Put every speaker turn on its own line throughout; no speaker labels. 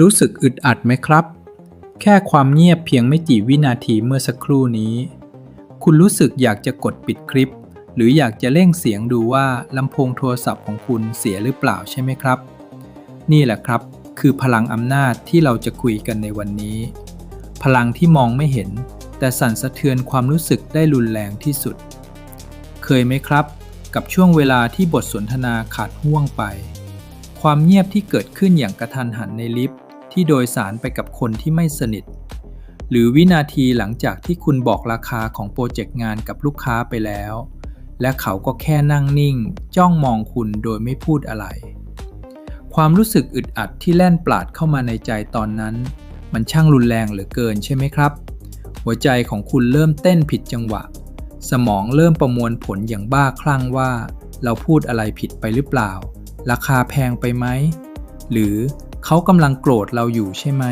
รู้สึกอึดอัดไหมครับ แค่ความเงียบเพียงไม่กี่วินาทีเมื่อสักครู่นี้ คุณรู้สึกอยากจะกดปิดคลิป หรืออยากจะเร่งเสียงดูว่าลำโพงโทรศัพท์ของคุณเสียหรือเปล่าใช่ไหมครับ นี่แหละครับ คือพลังอำนาจที่เราจะคุยกันในวันนี้ พลังที่มองไม่เห็น แต่สั่นสะเทือนความรู้สึกได้รุนแรงที่สุด เคยไหมครับ กับช่วงเวลาที่บทสนทนาขาดห่วงไป ความเงียบที่เกิดขึ้นอย่างกระทันหันในลิฟต์ ที่โดยสารไปกับคนที่ไม่สนิท หรือวินาทีหลังจากที่คุณบอกราคาของโปรเจกต์งานกับลูกค้าไปแล้ว และเขาก็แค่นั่งนิ่ง จ้องมองคุณโดยไม่พูดอะไร ความรู้สึกอึดอัดที่แล่นปราดเข้ามาในใจตอนนั้น มันช่างรุนแรงเหลือเกินใช่ไหมครับ หัวใจของคุณเริ่มเต้นผิดจังหวะ สมองเริ่มประมวลผลอย่างบ้าคลั่งว่า เราพูดอะไรผิดไปหรือเปล่า ราคาแพงไปไหมหรือ เขากำลังโกรธเราอยู่ใช่ไหม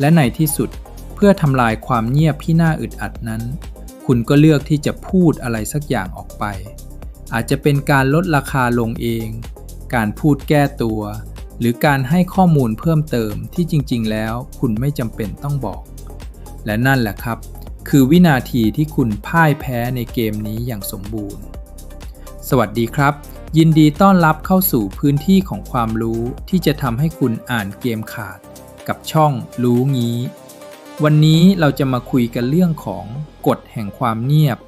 และในที่สุดเพื่อทำลายความเงียบที่น่าอึดอัดนั้น คุณก็เลือกที่จะพูดอะไรสักอย่างออกไป อาจจะเป็นการลดราคาลงเอง การพูดแก้ตัว หรือการให้ข้อมูลเพิ่มเติมที่จริง ๆ แล้วคุณไม่จำเป็นต้องบอก และนั่นแหละครับ คือวินาทีที่คุณพ่ายแพ้ในเกมนี้อย่างสมบูรณ์ สวัสดีครับ ยินดีต้อนรับเข้าสู่พื้นที่ของความรู้ที่จะทำให้คุณอ่านเกมขาด กับช่องรู้งี้ วันนี้เราจะมาคุยกันเรื่องของกฎแห่งความเงียบ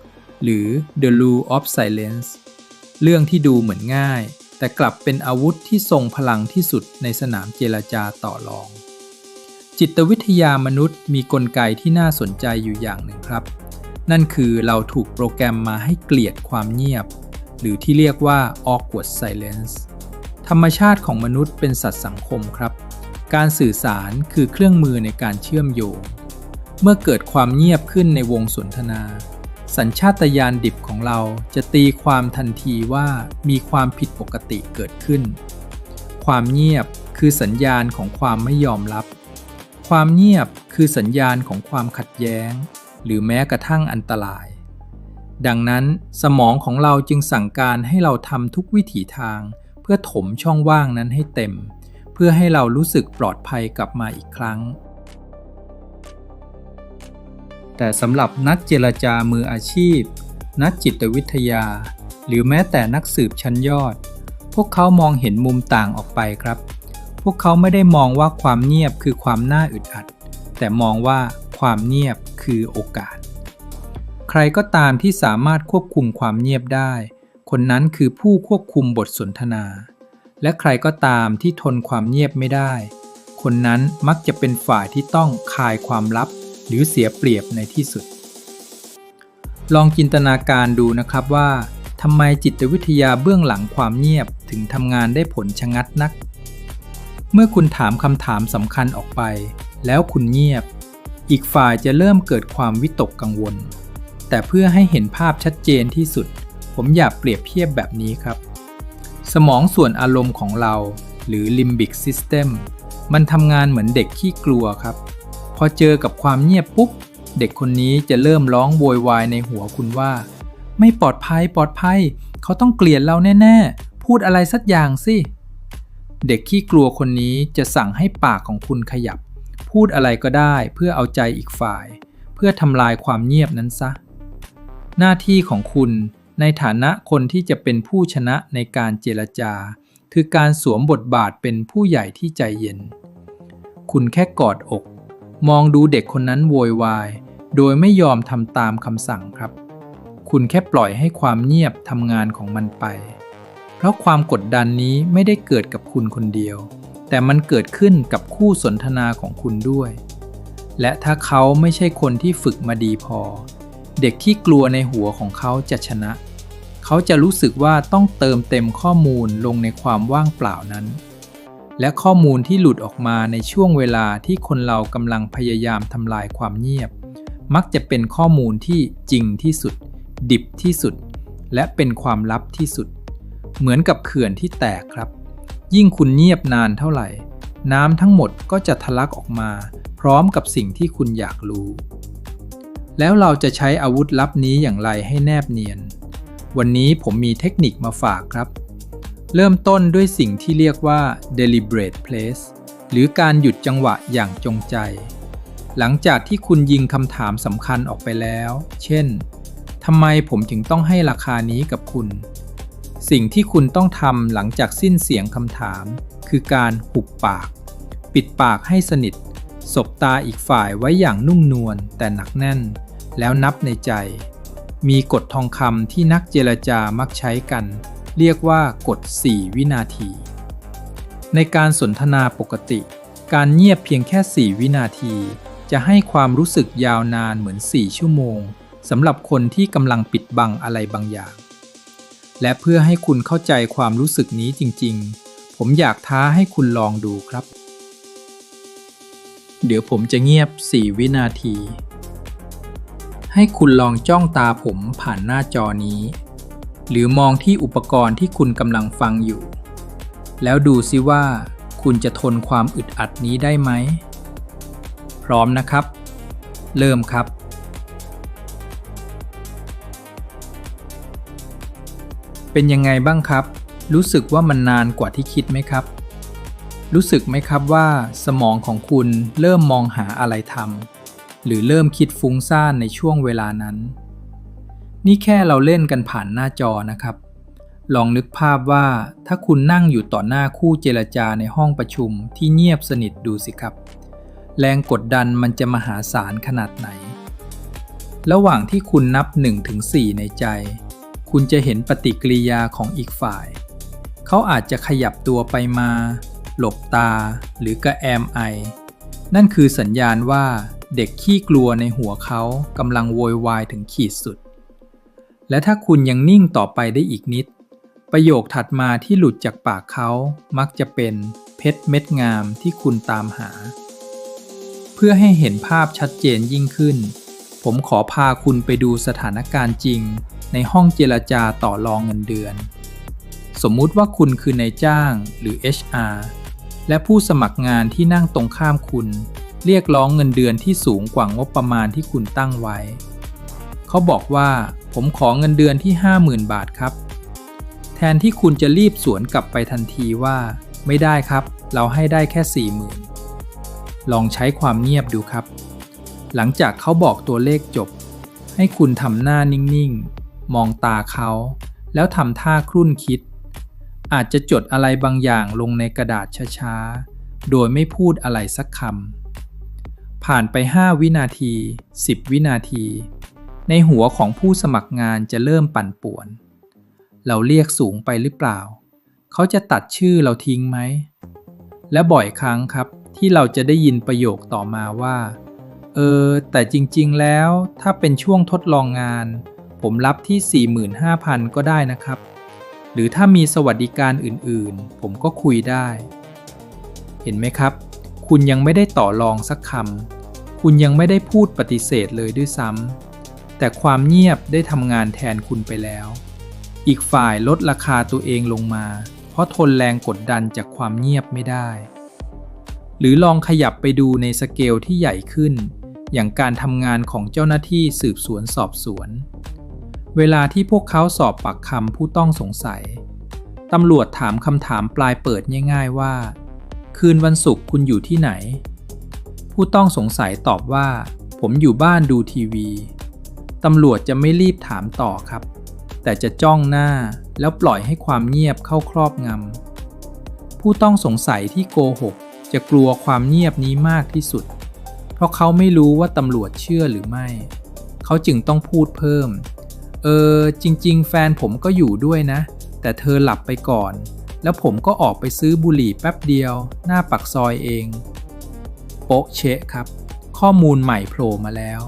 หรือ the rule of silence เรื่องที่ดูเหมือนง่าย แต่กลับเป็นอาวุธที่ทรงพลังที่สุดในสนามเจรจาต่อรอง จิตวิทยามนุษย์มีกลไกที่น่าสนใจอยู่อย่างหนึ่งครับ นั่นคือเราถูกโปรแกรมมาให้เกลียดความเงียบ หรือที่เรียกว่า awkward silence ธรรมชาติของมนุษย์เป็นสัตว์สังคมครับ การสื่อสารคือเครื่องมือในการเชื่อมโยง เมื่อเกิดความเงียบขึ้นในวงสนทนา สัญชาตญาณดิบของเราจะตีความทันทีว่ามีความผิดปกติเกิดขึ้น ความเงียบคือสัญญาณของความไม่ยอมรับ ความเงียบคือสัญญาณของความขัดแย้ง หรือแม้กระทั่งอันตราย ดังนั้นสมองของเราจึงสั่งการให้เราทำทุกวิถีทาง เพื่อถมช่องว่างนั้นให้เต็ม เพื่อให้เรารู้สึกปลอดภัยกลับมาอีกครั้ง แต่สำหรับนักเจรจามืออาชีพ นักจิตวิทยา หรือแม้แต่นักสืบชั้นยอด พวกเขามองเห็นมุมต่างออกไปครับ พวกเขาไม่ได้มองว่าความเงียบคือความน่าอึดอัด แต่มองว่าความเงียบคือโอกาส ใครก็ตามที่สามารถควบคุมความเงียบได้ คนนั้นคือผู้ควบคุมบทสนทนา และใครก็ตามที่ทนความเงียบไม่ได้ คนนั้นมักจะเป็นฝ่ายที่ต้องคายความลับ หรือเสียเปรียบในที่สุด ลองจินตนาการดูนะครับว่าทำไมจิตวิทยาเบื้องหลังความเงียบถึงทำงานได้ผลชะงัดนัก เมื่อคุณถามคำถามสำคัญออกไป แล้วคุณเงียบ อีกฝ่ายจะเริ่มเกิดความวิตกกังวล แต่เพื่อให้เห็นภาพชัดเจนที่สุด ผมอยากเปรียบเทียบแบบนี้ครับ สมองส่วนอารมณ์ของเรา หรือ limbic system มันทำงานเหมือนเด็กขี้กลัวครับ พอเจอกับความเงียบปุ๊บ เด็กคนนี้จะเริ่มร้องโวยวายในหัวคุณว่า ไม่ปลอดภัยปลอดภัย เขาต้องเกลียดเราแน่ ๆ พูดอะไรสักอย่างสิ เด็กขี้กลัวคนนี้จะสั่งให้ปากของคุณขยับ พูดอะไรก็ได้เพื่อเอาใจอีกฝ่าย เพื่อทำลายความเงียบนั้นซะ หน้าที่ของคุณในฐานะคนที่จะเป็นผู้ชนะในการเจรจา คือการสวมบทบาทเป็นผู้ใหญ่ที่ใจเย็น คุณแค่กอดอก มองดูเด็กคนนั้นโวยวาย โดยไม่ยอมทำตามคำสั่งครับ คุณแค่ปล่อยให้ความเงียบทำงานของมันไป เพราะความกดดันนี้ไม่ได้เกิดกับคุณคนเดียว แต่มันเกิดขึ้นกับคู่สนทนาของคุณด้วย และถ้าเขาไม่ใช่คนที่ฝึกมาดีพอ เด็กที่กลัวในหัวของเขาจะชนะ เขาจะรู้สึกว่าต้องเติมเต็มข้อมูลลงในความว่างเปล่านั้น และข้อมูลที่หลุดออกมาในช่วงเวลาที่คนเรากำลังพยายามทำลายความเงียบ มักจะเป็นข้อมูลที่จริงที่สุด ดิบที่สุด และเป็นความลับที่สุด เหมือนกับเขื่อนที่แตกครับ ยิ่งคุณเงียบนานเท่าไหร่ น้ำทั้งหมดก็จะทะลักออกมา พร้อมกับสิ่งที่คุณอยากรู้ แล้วเราจะใช้อาวุธลับนี้อย่างไรให้แนบเนียน วันนี้ผมมีเทคนิคมาฝากครับ เริ่มต้นด้วยสิ่งที่เรียกว่า deliberate place หรือการหยุดจังหวะอย่างจงใจ หลังจากที่คุณยิงคำถามสำคัญออกไปแล้ว เช่นทำไมผมถึงต้องให้ราคานี้กับคุณ สิ่งที่คุณต้องทำหลังจากสิ้นเสียงคำถาม คือการหุบปาก ปิดปากให้สนิท สบตาอีกฝ่ายไว้อย่างนุ่มนวลแต่หนักแน่น แล้วนับในใจ มีกฎทองคำที่นักเจรจามักใช้กัน เรียกว่ากฎ 4 วินาที ในการสนทนาปกติ การเงียบเพียงแค่ 4 วินาที จะให้ความรู้สึกยาวนานเหมือน 4 ชั่วโมงสำหรับคนที่กำลังปิดบังอะไรบางอย่าง และเพื่อให้คุณเข้าใจความรู้สึกนี้จริง ๆ ผมอยากท้าให้คุณลองดูครับ เดี๋ยวผมจะเงียบ 4 วินาที ให้คุณลองจ้องตาผมผ่านหน้าจอนี้ หรือมองที่อุปกรณ์ที่คุณกำลังฟังอยู่ แล้วดูซิว่า คุณจะทนความอึดอัดนี้ได้ไหม พร้อมนะครับ เริ่มครับเป็นยังไงบ้างครับ รู้สึกว่ามันนานกว่าที่คิดไหมครับ รู้สึกไหมครับว่าสมองของคุณเริ่มมองหาอะไรทำ หรือเริ่มคิดฟุ้งซ่านในช่วงเวลานั้น นี่แค่เราเล่นกันผ่านหน้าจอนะครับ ลองนึกภาพว่าถ้าคุณนั่งอยู่ต่อหน้าคู่เจรจาในห้องประชุมที่เงียบสนิทดูสิครับ แรงกดดันมันจะมหาศาลขนาดไหน ระหว่างที่คุณนับ 1-4 ในใจ คุณจะเห็นปฏิกิริยาของอีกฝ่าย เขาอาจจะขยับตัวไปมา หลบตาหรือกระแอมไอ นั่นคือสัญญาณว่าเด็กขี้กลัวในหัวเขากำลังโวยวายถึงขีดสุด และถ้าคุณยังนิ่งต่อไปได้อีกนิด ประโยคถัดมาที่หลุดจากปากเขามักจะเป็นเพชรเม็ดงามที่คุณตามหา เพื่อให้เห็นภาพชัดเจนยิ่งขึ้น ผมขอพาคุณไปดูสถานการณ์จริง ในห้องเจรจาต่อรองเงินเดือน สมมุติว่าคุณคือนายจ้างหรือ HR และผู้สมัครงานที่นั่งตรงข้ามคุณ เรียกร้องเงินเดือนที่สูงกว่างบประมาณที่คุณตั้งไว้ เขาบอกว่าผมขอเงินเดือนที่ 50,000 บาทครับ แทนที่คุณจะรีบสวนกลับไปทันทีว่า ไม่ได้ครับ เราให้ได้แค่ 40,000 ลองใช้ความเงียบดูครับ หลังจากเขาบอกตัวเลขจบ ให้คุณทำหน้านิ่งๆ มองตาเขา แล้วทำท่าครุ่นคิด อาจจะจดอะไรบางอย่างลงในกระดาษช้าๆ โดยไม่พูดอะไรสักคำ ผ่านไป 5 วินาที 10 วินาที ในหัวของผู้สมัครงานจะเริ่มปั่นป่วน เราเรียกสูงไปหรือเปล่า เขาจะตัดชื่อเราทิ้งไหม และบ่อยครั้งครับที่เราจะได้ยินประโยคต่อมาว่า เออ แต่จริงๆ แล้วถ้าเป็นช่วงทดลองงาน ผมรับที่ 45,000 ก็ได้นะครับ รือถ้ามีสวัสดิการอื่นๆ ผมก็คุยได้ เห็นไหมครับ คุณยังไม่ได้ต่อรองสักคำ คุณยังไม่ได้พูดปฏิเสธเลยด้วยซ้ำ แต่ความเงียบได้ทำงานแทนคุณไปแล้ว อีกฝ่ายลดราคาตัวเองลงมา เพราะทนแรงกดดันจากความเงียบไม่ได้ หรือลองขยับไปดูในสเกลที่ใหญ่ขึ้น อย่างการทำงานของเจ้าหน้าที่สืบสวนสอบสวน เวลาที่พวกเขาสอบปากคำผู้ต้องสงสัย ตำรวจถามคำถามปลายเปิดง่ายๆว่า คืนวันศุกร์คุณอยู่ที่ไหน ผู้ต้องสงสัยตอบว่า ผมอยู่บ้านดูทีวี ตำรวจจะไม่รีบถามต่อครับ แต่จะจ้องหน้าแล้วปล่อยให้ความเงียบเข้าครอบงำ ผู้ต้องสงสัยที่โกหกจะกลัวความเงียบนี้มากที่สุด เพราะเขาไม่รู้ว่าตำรวจเชื่อหรือไม่ เขาจึงต้องพูดเพิ่ม เออจริง ๆ แฟนผมก็อยู่ด้วยนะ แต่เธอหลับไปก่อน แล้วผมก็ออกไปซื้อบุหรี่แป๊บเดียว หน้าปักซอยเอง โป๊ะเชะครับ ข้อมูลใหม่โผล่มาแล้ว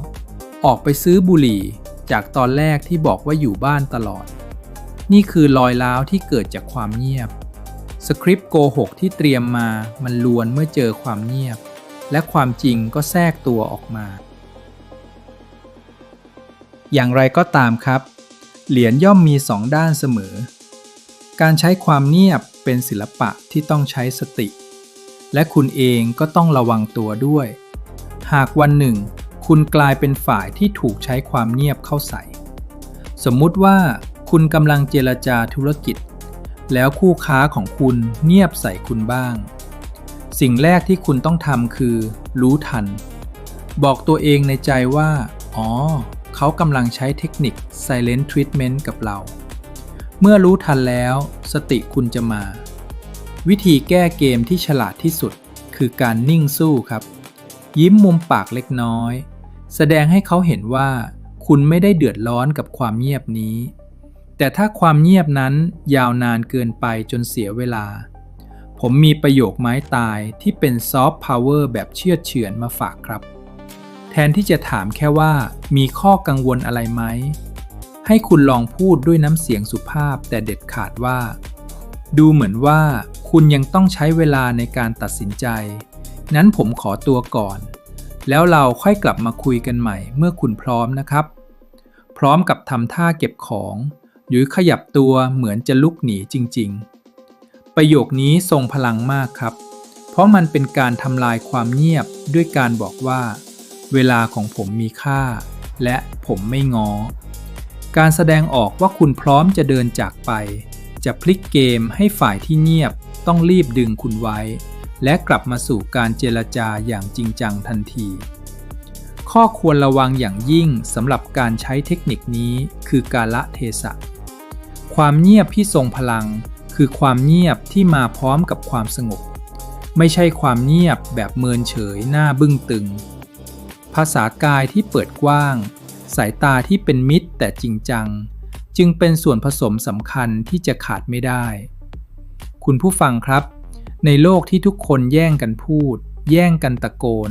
ออกไปซื้อบุหรี่ จากตอนแรกที่บอกว่าอยู่บ้านตลอด นี่คือรอยร้าวที่เกิดจากความเงียบ สคริปต์โกหกที่เตรียมมามันลวนเมื่อเจอความเงียบ และความจริงก็แทรกตัวออกมา อย่างไรก็ตามครับ เหรียญย่อมมีสองด้านเสมอ การใช้ความเงียบเป็นศิลปะที่ต้องใช้สติ และคุณเองก็ต้องระวังตัวด้วย หากวันหนึ่ง คุณกลายเป็นฝ่ายที่ถูกใช้ความเงียบเข้าใส่ สมมุติว่าคุณกำลังเจรจาธุรกิจ แล้วคู่ค้าของคุณเงียบใส่คุณบ้าง สิ่งแรกที่คุณต้องทำคือ รู้ทัน บอกตัวเองในใจว่า อ๋อ เขากำลังใช้เทคนิค silent treatment กับเรา เมื่อรู้ทันแล้ว สติคุณจะมา วิธีแก้เกมที่ฉลาดที่สุด คือการนิ่งสู้ครับ ยิ้มมุมปากเล็กน้อย แสดงให้เขาเห็นว่า คุณไม่ได้เดือดร้อนกับความเงียบนี้ แต่ถ้าความเงียบนั้นยาวนานเกินไปจนเสียเวลา ผมมีประโยคไม้ตายที่เป็นซอฟต์พาวเวอร์แบบเชื่อเฉือนมาฝากครับ แทนที่จะถามแค่ว่ามีข้อกังวลอะไรไหม ให้คุณลองพูดด้วยน้ำเสียงสุภาพแต่เด็ดขาดว่า ดูเหมือนว่าคุณยังต้องใช้เวลาในการตัดสินใจ นั้นผมขอตัวก่อน แล้วเราค่อยกลับมาคุยกันใหม่เมื่อคุณพร้อมนะครับ พร้อมกับทำท่าเก็บของ หรือขยับตัวเหมือนจะลุกหนีจริง ๆ ประโยคนี้ทรงพลังมากครับ เพราะมันเป็นการทำลายความเงียบด้วยการบอกว่า เวลาของผมมีค่า และผมไม่งอ การแสดงออกว่าคุณพร้อมจะเดินจากไป จะพลิกเกมให้ฝ่ายที่เงียบต้องรีบดึงคุณไว้ และกลับมาสู่การเจรจาอย่างจริงจังทันที ข้อควรระวังอย่างยิ่งสำหรับการใช้เทคนิคนี้คือการละเทศะ ความเงียบที่ทรงพลัง คือความเงียบที่มาพร้อมกับความสงบ ไม่ใช่ความเงียบแบบเมินเฉยหน้าบึ้งตึง ภาษากายที่เปิดกว้าง สายตาที่เป็นมิตรแต่จริงจัง จึงเป็นส่วนผสมสำคัญที่จะขาดไม่ได้ คุณผู้ฟังครับ ในโลกที่ทุกคนแย่งกันพูด แย่งกันตะโกน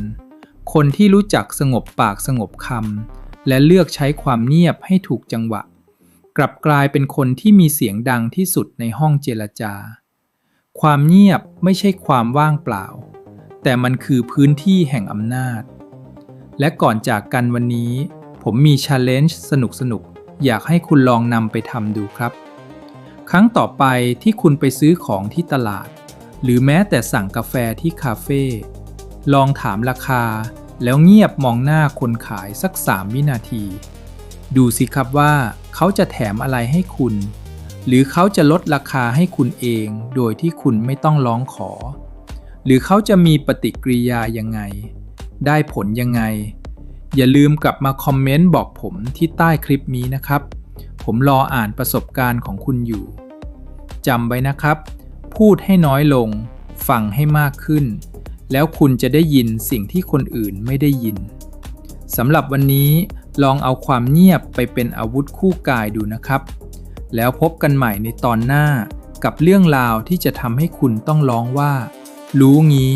คนที่รู้จักสงบปากสงบคำและเลือกใช้ความเงียบให้ถูกจังหวะ กลับกลายเป็นคนที่มีเสียงดังที่สุดในห้องเจรจา ความเงียบไม่ใช่ความว่างเปล่า แต่มันคือพื้นที่แห่งอำนาจ และก่อนจากกันวันนี้ ผมมีช l เลนจ์สนุกๆอยากให้คุณลองนำไปทำดูครับ ครั้งต่อไปที่คุณไปซื้อของที่ตลาด หรือแม้แต่สั่งกาแฟที่คาเฟ่ลองถามราคา แล้วเงียบมองหน้าคนขายสัก3วินาที ดูสิครับว่าเขาจะแถมอะไรให้คุณ หรือเขาจะลดราคาให้คุณเองโดยที่คุณไม่ต้องร้องขอ หรือเขาจะมีปฏิกิริยายังไง ได้ผลยังไง อย่าลืมกลับมาคอมเมนต์บอกผมที่ใต้คลิปนี้นะครับ ผมรออ่านประสบการณ์ของคุณอยู่จำไว้นะครับ พูดให้น้อยลง ฟังให้มากขึ้น แล้วคุณจะได้ยินสิ่งที่คนอื่นไม่ได้ยินสำหรับวันนี้ลองเอาความเงียบไปเป็นอาวุธคู่กายดูนะครับ แล้วพบกันใหม่ในตอนหน้ากับเรื่องราวที่จะทำให้คุณต้องร้องว่า รู้งี้